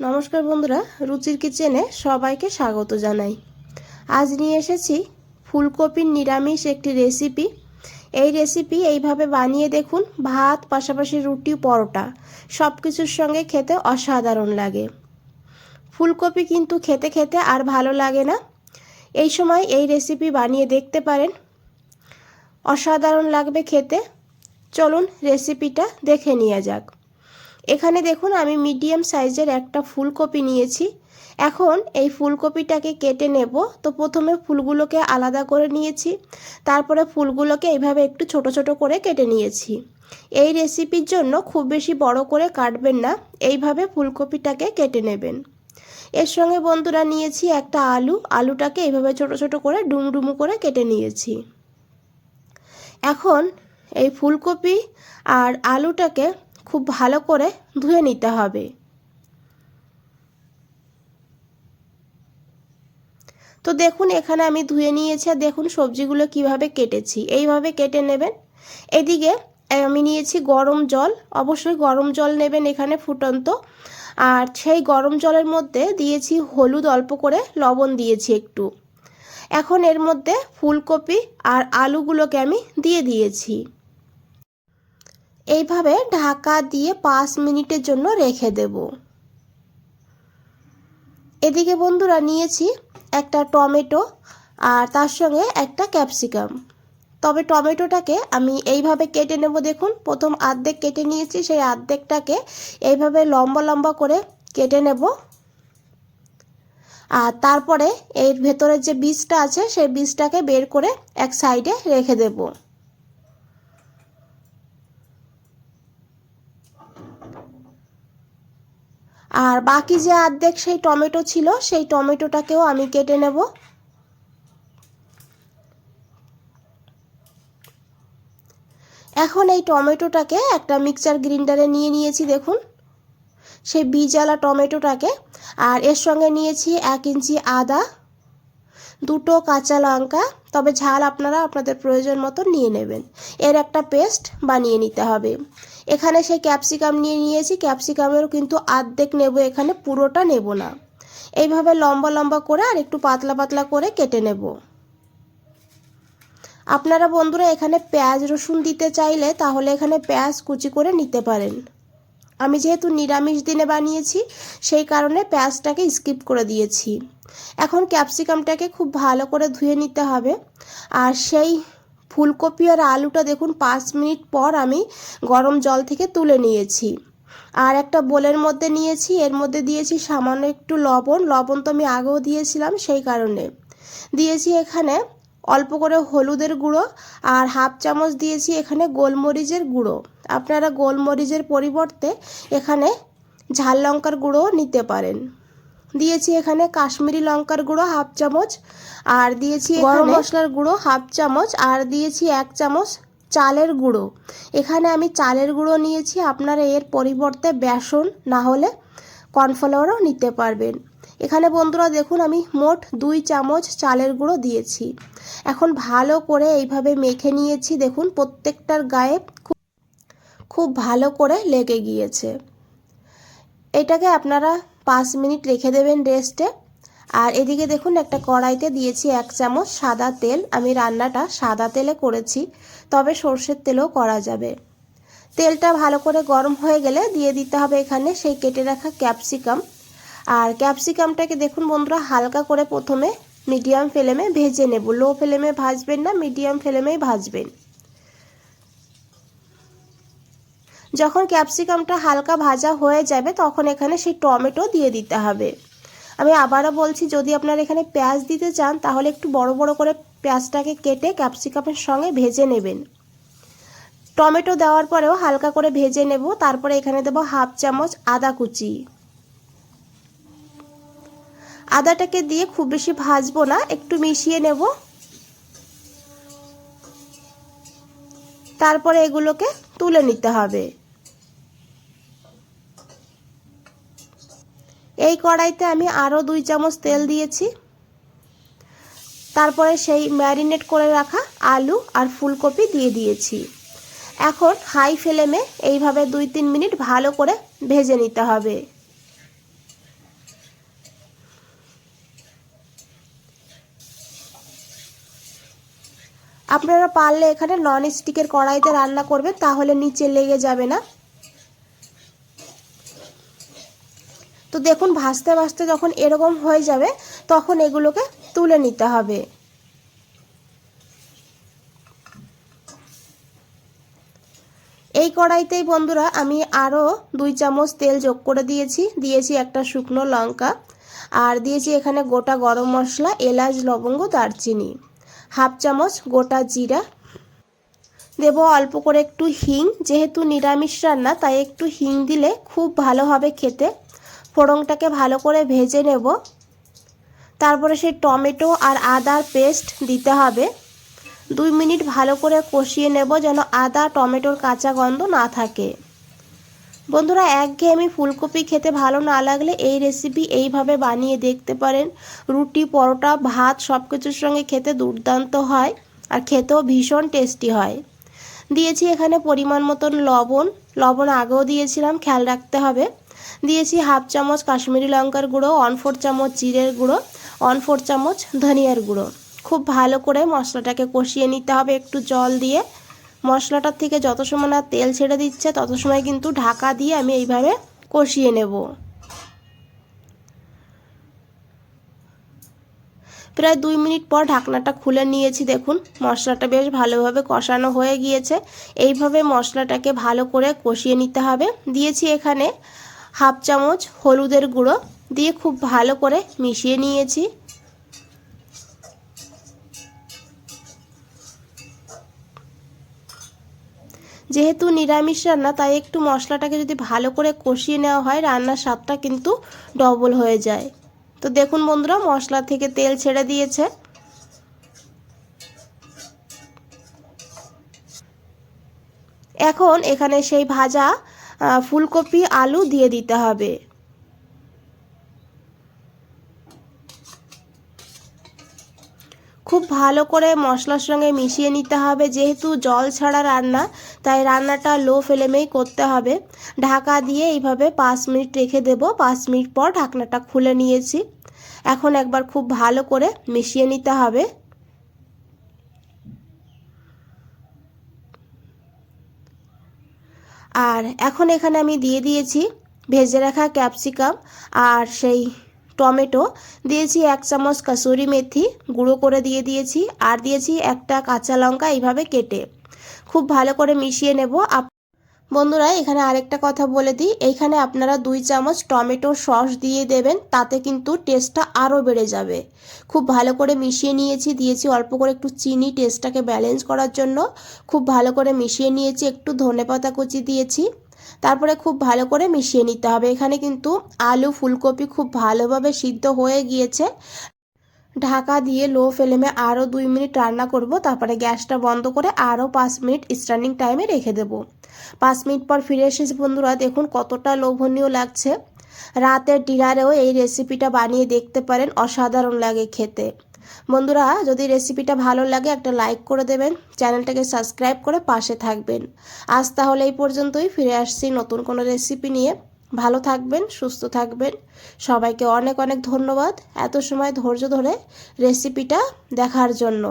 নমস্কার বন্ধুরা, রুচির কিচেনে সবাইকে স্বাগত জানাই। আজ নিয়ে এসেছি ফুলকপির নিরামিষ একটি রেসিপি এই রেসিপি এইভাবে বানিয়ে দেখুন, ভাত, পাশাপাশি রুটি, পরোটা সব কিছুর সঙ্গে খেতে অসাধারণ লাগে। ফুলকপি কিন্তু খেতে খেতে আর ভালো লাগে না। এই সময় এই রেসিপি বানিয়ে দেখতে পারেন। অসাধারণ লাগবে খেতে। চলুন রেসিপিটা দেখে নেওয়া যাক। এখানে দেখুন আমি মিডিয়াম সাইজের একটা ফুলকপি নিয়েছি। এখন এই ফুলকপিটাকে কেটে নেব। তো প্রথমে ফুলগুলোকে আলাদা করে নিয়েছি। তারপরে ফুলগুলোকে এইভাবে একটু ছোট ছোট করে কেটে নিয়েছি। এই রেসিপির জন্য খুব বেশি বড় করে কাটবেন না। এইভাবে ফুলকপিটাকে কেটে নেবেন। এর সঙ্গে বন্ধুরা নিয়েছি একটা আলু। আলুটাকে এইভাবে ছোট ছোট করে ডুমডুমু করে কেটে নিয়েছি। এখন এই ফুলকপি আর আলুটাকে খুব ভালো করে ধুয়ে নিতে হবে। তো দেখুন এখানে আমি ধুয়ে নিয়েছি আর দেখুন সবজিগুলো কীভাবে কেটেছি। এইভাবে কেটে নেবেন। এদিকে আমি নিয়েছি গরম জল। অবশ্যই গরম জল নেবেন এখানে ফুটন্ত। আর সেই গরম জলের মধ্যে দিয়েছি হলুদ অল্প করে লবণ দিয়েছি একটু। এখন এর মধ্যে ফুলকপি আর আলুগুলোকে আমি দিয়ে দিয়েছি। এইভাবে ঢাকা দিয়ে পাঁচ মিনিটের জন্য রেখে দেব। এদিকে বন্ধুরা, নিয়েছি একটা টমেটো আর তার সঙ্গে একটা ক্যাপসিকাম। তবে টমেটোটাকে আমি এইভাবে কেটে নেব, দেখুন, প্রথম আর্ধেক কেটে নিয়েছি, সেই আর্ধেকটাকে এইভাবে লম্বা লম্বা করে কেটে নেব। আর তারপরে এর ভেতরের যে বীজটা আছে, সেই বীজটাকে বের করে এক সাইডে রেখে দেবো। আর বাকি যে অর্ধেক সেই টমেটো ছিল, সেই টমেটোটাকেও আমি কেটে নেব। এখন এই টমেটোটাকে একটা মিক্সার গ্রিন্ডারে নিয়ে নিয়েছি, দেখুন। সেই বীজওয়ালা টমেটোটাকে, আর এর সঙ্গে নিয়েছি এক ইঞ্চি আদা, দুটো কাঁচা লঙ্কা, তবে ঝাল আপনারা আপনাদের প্রয়োজন মতো নিয়ে নেবেন। এর একটা পেস্ট বানিয়ে নিতে হবে। এখানে সেই ক্যাপসিকাম নিয়ে নিয়েছি ক্যাপসিকামেরও কিন্তু আর্ধেক নেব এখানে, পুরোটা নেব না। এইভাবে লম্বা লম্বা করে আর একটু পাতলা পাতলা করে কেটে নেব। আপনারা বন্ধুরা এখানে পেঁয়াজ রসুন দিতে চাইলে তাহলে এখানে পেঁয়াজ কুচি করে নিতে পারেন। আমি যেহেতু নিরামিষ দিনে বানিয়েছি, সেই কারণে পেঁয়াজটাকে স্কিপ করে দিয়েছি। এখন ক্যাপসিকামটাকে খুব ভালো করে ধুয়ে নিতে হবে। আর সেই ফুলকপি আর আলুটা দেখুন, পাঁচ মিনিট পর আমি গরম জল থেকে তুলে নিয়েছি। আর একটা বোলের মধ্যে নিয়েছি, এর মধ্যে দিয়েছি সামান্য একটু লবণ। লবণ তো আমি আগেও দিয়েছিলাম সেই কারণে। দিয়েছি এখানে অল্প করে হলুদের গুঁড়ো আর হাফ চামচ দিয়েছি এখানে গোলমরিচের গুঁড়ো। আপনারা গোলমরিচের পরিবর্তে এখানে ঝাল লঙ্কার গুঁড়োও নিতে পারেন। দিয়েছি এখানে কাশ্মীরি লঙ্কার গুঁড়ো হাফ চামচ, আর দিয়েছি গরম মশলার গুঁড়ো হাফ চামচ, আর দিয়েছি এক চামচ চালের গুঁড়ো। এখানে আমি চালের গুঁড়ো নিয়েছি, আপনারা এর পরিবর্তে বেসন না হলে কর্নফ্লাওয়ারও নিতে পারবেন। এখানে বন্ধুরা দেখুন, আমি মোট দুই চামচ চালের গুঁড়ো দিয়েছি। এখন ভালো করে এইভাবে মেখে নিয়েছি, দেখুন প্রত্যেকটার গায়ে খুব ভালো করে লেগে গিয়েছে। এটাকে আপনারা পাঁচ মিনিট রেখে দেবেন রেস্টে। আর এদিকে দেখুন, একটা কড়াইতে দিয়েছি এক চামচ সাদা তেল। আমি রান্নাটা সাদা তেলে করেছি, তবে সর্ষের তেলও করা যাবে। তেলটা ভালো করে গরম হয়ে গেলে দিয়ে দিতে হবে এখানে সেই কেটে রাখা ক্যাপসিকাম। আর ক্যাপসিকামটাকে দেখুন বন্ধুরা, হালকা করে প্রথমে মিডিয়াম ফ্লেমে ভেজে নেব। লো ফ্লেমে ভাজবেন না, মিডিয়াম ফ্লেমেই ভাজবেন। যখন ক্যাপসিকামটা হালকা ভাজা হয়ে যাবে, তখন এখানে সেই টমেটো দিয়ে দিতে হবে। আমি আবারও বলছি, যদি আপনারা এখানে পেঁয়াজ দিতে চান, তাহলে একটু বড় বড় করে পেঁয়াজটাকে কেটে ক্যাপসিকামের সঙ্গে ভেজে নেবেন। টমেটো দেওয়ার পরেও হালকা করে ভেজে নেব, তারপরে এখানে দেব হাফ চামচ আদা কুচি। আদাটাকে দিয়ে খুব বেশি ভাজবো না, একটু মিশিয়ে নেব। তারপরে এগুলোকে তুলে নিতে হবে। এই কড়াইতে আমি আরও দুই চামচ তেল দিয়েছি। তারপরে সেই ম্যারিনেট করে রাখা আলু আর ফুলকপি দিয়ে দিয়েছি। এখন হাই ফ্লেমে এইভাবে দুই তিন মিনিট ভালো করে ভেজে নিতে হবে। আপনারা পারলে এখানে নন স্টিকের কড়াইতে রান্না করবেন, তাহলে নিচে লেগে যাবে না। তো দেখুন, ভাজতে ভাজতে যখন এরকম হয়ে যাবে, তখন এগুলোকে তুলে নিতে হবে। এই কড়াইতেই বন্ধুরা, আমি আরও দুই চামচ তেল যোগ করে দিয়েছি। দিয়েছি একটা শুকনো লঙ্কা আর দিয়েছি এখানে গোটা গরম মশলা, এলাচ, লবঙ্গ, দারচিনি। হাফ চামচ গোটা জিরা। দেব অল্প করে একটু হিং, যেহেতু নিরামিষ রান্না, তাই একটু হিং দিলে খুব ভালো হবে খেতে। ফোড়নটাকে ভালো করে ভেজে নেব। তারপরে সেই টমেটো আর আদার পেস্ট দিতে হবে। দুই মিনিট ভালো করে কষিয়ে নেব যেন আদা, টমেটোর কাঁচা গন্ধ না থাকে। বন্ধুরা, একঘেয়েমি ফুলকপি খেতে ভালো না লাগলে এই রেসিপি এইভাবে বানিয়ে দেখতে পারেন। রুটি, পরোটা, ভাত সব কিছুর সঙ্গে খেতে দুর্দান্ত হয় আর খেতেও ভীষণ টেস্টি হয়। দিয়েছি এখানে পরিমাণ মতন লবণ। লবণ আগেও দিয়েছিলাম, খেয়াল রাখতে হবে। দিয়েছি হাফ চামচ কাশ্মীরি লঙ্কার গুঁড়ো ওয়ান ফোর চামচ জিরের গুঁড়ো ওয়ান ফোর চামচ ধনিয়ার গুঁড়ো। খুব ভালো করে মশলাটাকে কষিয়ে নিতে হবে একটু জল দিয়ে। মশলাটার থেকে যত সময় না তেল ছেড়ে দিচ্ছে, তত সময় কিন্তু ঢাকা দিয়ে আমি এইভাবে কষিয়ে নেব। প্রায় দুই মিনিট পর ঢাকনাটা খুলে নিয়েছি, দেখুন, মশলাটা বেশ ভালোভাবে কষানো হয়ে গিয়েছে। এইভাবে মশলাটাকে ভালো করে কষিয়ে নিতে হবে। দিয়েছি এখানে হাফ চামচ হলুদের গুঁড়ো দিয়ে খুব ভালো করে মিশিয়ে নিয়েছি। যেহেতু নিরামিষ রান্না, তাই একটু মশলাটাকে যদি ভালো করে কষিয়ে নেওয়া হয়, রান্নার স্বাদটা কিন্তু ডবল হয়ে যায়। তো দেখুন বন্ধুরা, মশলা থেকে তেল ছেড়ে দিয়েছে। এখন এখানে সেই ভাজা ফুলকপি, আলু দিয়ে দিতে হবে। খুব ভালো করে মশলার সঙ্গে মিশিয়ে নিতে হবে। যেহেতু জল ছাড়া রান্না, তাই রান্নাটা লো ফ্লেমেই করতে হবে। ঢাকা দিয়ে এইভাবে পাঁচ মিনিট রেখে দেব। পাঁচ মিনিট পর ঢাকনাটা খুলে নিয়েছি। এখন একবার খুব ভালো করে মিশিয়ে নিতে হবে। আর এখন এখানে আমি দিয়ে দিয়েছি ভেজে রাখা ক্যাপসিকাম আর সেই টমেটো। দিয়েছি এক চামচ কাসুরি মেথি গুঁড়ো করে দিয়ে দিয়েছি আর দিয়েছি একটা কাঁচা লঙ্কা এইভাবে কেটে। খুব ভালো করে মিশিয়ে নেব। বন্ধুরা, এখানে আরেকটা কথা বলে দিই। এইখানে আপনারা দুই চামচ টমেটো সস দিয়ে দেবেন, তাতে কিন্তু টেস্টটা আরও বেড়ে যাবে। খুব ভালো করে মিশিয়ে নিয়েছি, দিয়েছি অল্প করে একটু চিনি টেস্টটাকে ব্যালেন্স করার জন্য। খুব ভালো করে মিশিয়ে নিয়েছি, একটু ধনে পাতা কুচি দিয়েছি। তারপরে খুব ভালো করে মিশিয়ে নিতে হবে। এখানে কিন্তু আলু, ফুলকপি খুব ভালোভাবে সিদ্ধ হয়ে গিয়েছে। ঢাকা দিয়ে লো ফ্লেমে আরও দুই মিনিট রান্না করব। তারপরে গ্যাসটা বন্ধ করে আরও পাঁচ মিনিট স্ট্যান্ডিং টাইমে রেখে দেব। পাঁচ মিনিট পর ফিরে এসেছি বন্ধুরা, দেখুন কতটা লোভনীয় লাগছে। রাতের ডিনারেও এই রেসিপিটা বানিয়ে দেখতে পারেন, অসাধারণ লাগে খেতে। বন্ধুরা, যদি রেসিপিটা ভালো লাগে, একটা লাইক করে দেবেন, চ্যানেলটাকে সাবস্ক্রাইব করে পাশে থাকবেন। আজ তাহলে এই পর্যন্তই, ফিরে আসছি নতুন কোনো রেসিপি নিয়ে। ভালো থাকবেন, সুস্থ থাকবেন। সবাইকে অনেক অনেক ধন্যবাদ এত সময় ধৈর্য ধরে রেসিপিটা দেখার জন্য।